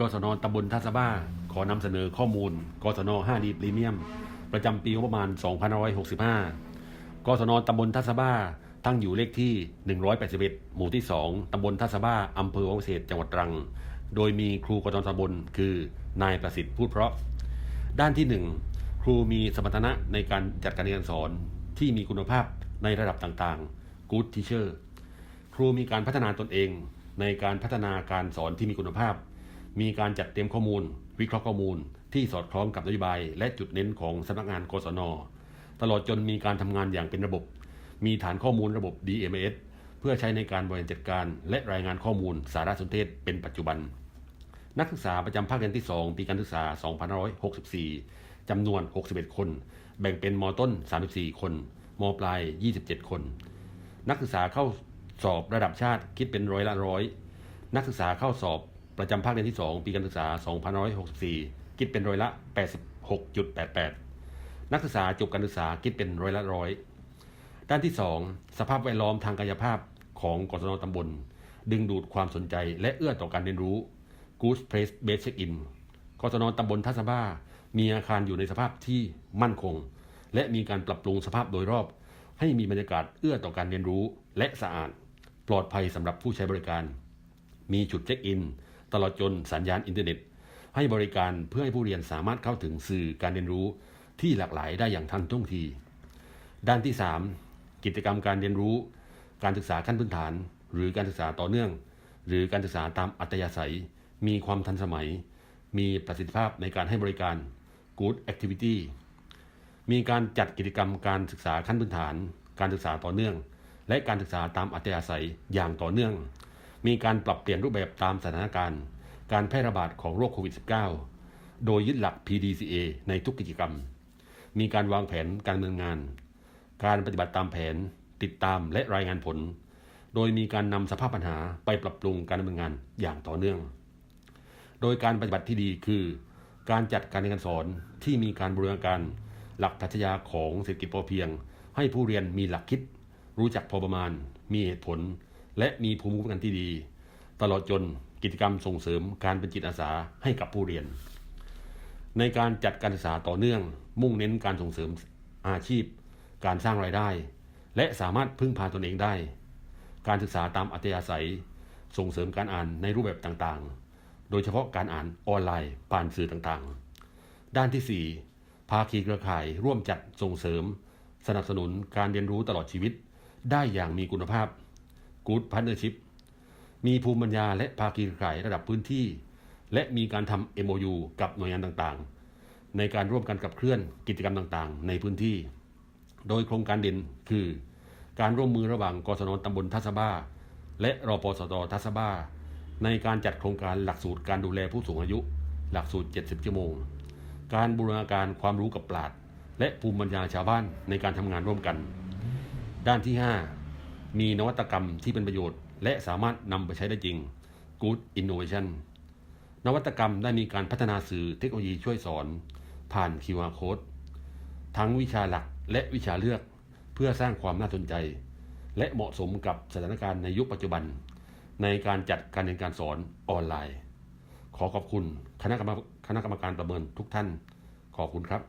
กศนตำบลท่าสะบ้า ขอนำเสนอข้อมูล กศน 5D พรีเมียม ประจำปีงบประมาณ 2565 กศนตำบลท่าสะบ้า ตั้งอยู่เลขที่ 181 หมู่ที่ 2 ตำบลท่าสะบ้า อำเภอวังเศษจังหวัดตรัง โดยมีครูกศนตำบลคือนายประสิทธิ์พูดเพราะ ด้านที่ 1 ครูมีสมรรถนะในการจัดการเรียนการสอนที่มีคุณภาพในระดับต่างๆ Good Teacher ครูมีการพัฒนาตนเองในการพัฒนาการสอนที่มีคุณภาพ มีการจัดเตรียมข้อมูล วิเคราะห์ข้อมูล ที่สอดคล้องกับนโยบาย และจุดเน้นของสำนักงานกศน ตลอดจนมีการทำงานอย่างเป็นระบบ มีฐานข้อมูลระบบ DMS เพื่อใช้ในการบริหารจัดการ และรายงานข้อมูลสารสนเทศเป็นปัจจุบัน นักศึกษาประจำภาคเรียนที่ 2 ปีการศึกษา 2564 จำนวน 61 คน แบ่งเป็นมต้น 34 คนมปลาย 27 คน นักศึกษาเข้าสอบระดับชาติคิดเป็นร้อยละร้อย นักศึกษาเข้าสอบ ประจำภาคเรียนที่ 2 ปีการศึกษา 2564 คิดเป็นร้อยละ 86.88 นักศึกษาจบการศึกษาคิดเป็นร้อยละร้อย ด้านที่ 2 สภาพแวดล้อมทางกายภาพของกศนตำบล ดึงดูดความสนใจและเอื้อต่อการเรียนรู้ Good Place Base Check-in กศนตำบลทัศบ้า มีอาคารอยู่ในสภาพที่มั่นคง และมีการปรับปรุงสภาพโดยรอบ ให้มีบรรยากาศเอื้อต่อการเรียนรู้และสะอาด ปลอดภัยสำหรับผู้ใช้บริการ มีจุดเช็คอิน ตลอดจนสัญญาณอินเทอร์เน็ต ให้บริการเพื่อให้ผู้เรียนสามารถเข้าถึงสื่อการเรียนรู้ที่หลากหลายได้อย่างทันท่วงที ด้านที่ 3 กิจกรรมการเรียนรู้ การศึกษาขั้นพื้นฐาน หรือการศึกษาต่อเนื่อง หรือการศึกษาตามอัตยาศัย มีความทันสมัย มีประสิทธิภาพในการให้บริการ Good Activity มีการจัดกิจกรรมการศึกษาขั้นพื้นฐาน การศึกษาต่อเนื่อง และการศึกษาตามอัตยาศัยอย่างต่อเนื่อง มีการปรับเปลี่ยนรูปแบบตามสถานการณ์ การแพร่ระบาดของโรคโควิด -19 โดยยึดหลัก PDCA ในทุกกิจกรรม มีการวางแผนการดำเนินงาน การปฏิบัติตามแผน ติดตามและรายงานผล โดยมีการนำสภาพปัญหาไปปรับปรุงการดำเนินงานอย่างต่อเนื่อง โดยการปฏิบัติที่ดีคือ การจัดการเรียนการสอนที่มีการบูรณาการ หลักปรัชญาของเศรษฐกิจพอเพียง ให้ผู้เรียนมีหลักคิด รู้จักพอประมาณ มีเหตุผล และมีภูมิคุ้มกันที่ดี ตลอดจนกิจกรรมส่งเสริมการเป็นจิตอาสาให้กับผู้เรียน ในการจัดการศึกษาต่อเนื่อง มุ่งเน้นการส่งเสริมอาชีพ การสร้างรายได้ และสามารถพึ่งพาตนเองได้ การศึกษาตามอัธยาศัย ส่งเสริมการอ่านในรูปแบบต่างๆ โดยเฉพาะการอ่านออนไลน์ ผ่านสื่อต่างๆ ด้านที่ 4 ภาคีเครือข่ายร่วมจัดส่งเสริม สนับสนุนการเรียนรู้ตลอดชีวิต ได้อย่างมีคุณภาพ Good Partnership มีภูมิปัญญาและภาคีข่ายระดับพื้นที่ และมีการทำ MOU กับหน่วยงานต่างๆ ในการร่วมกันกับเคลื่อนกิจกรรมต่างๆ ในพื้นที่ โดยโครงการเด่นคือ การร่วมมือระหว่างกศนตำบลทัศบ้า และรปสตทัศบ้า ในการจัดโครงการหลักสูตรการดูแลผู้สูงอายุ หลักสูตร 70 ชั่วโมง การบูรณาการความรู้กับปราดและภูมิปัญญาชาวบ้านในการทำงานร่วมกัน ด้านที่ 5 มีนวัตกรรมที่เป็นประโยชน์ และสามารถนำไปใช้ได้จริง Good Innovation นวัตกรรมได้มีการพัฒนาสื่อเทคโนโลยีช่วยสอน ผ่าน QR Code ทั้งวิชาหลักและวิชาเลือกเพื่อสร้างความน่าสนใจ และเหมาะสมกับสถานการณ์ในยุคปัจจุบัน ในการจัดการเรียนการสอนออนไลน์ ขอขอบคุณคณะกรรมคณะกรรมการประเมินทุกท่าน ขอบคุณครับ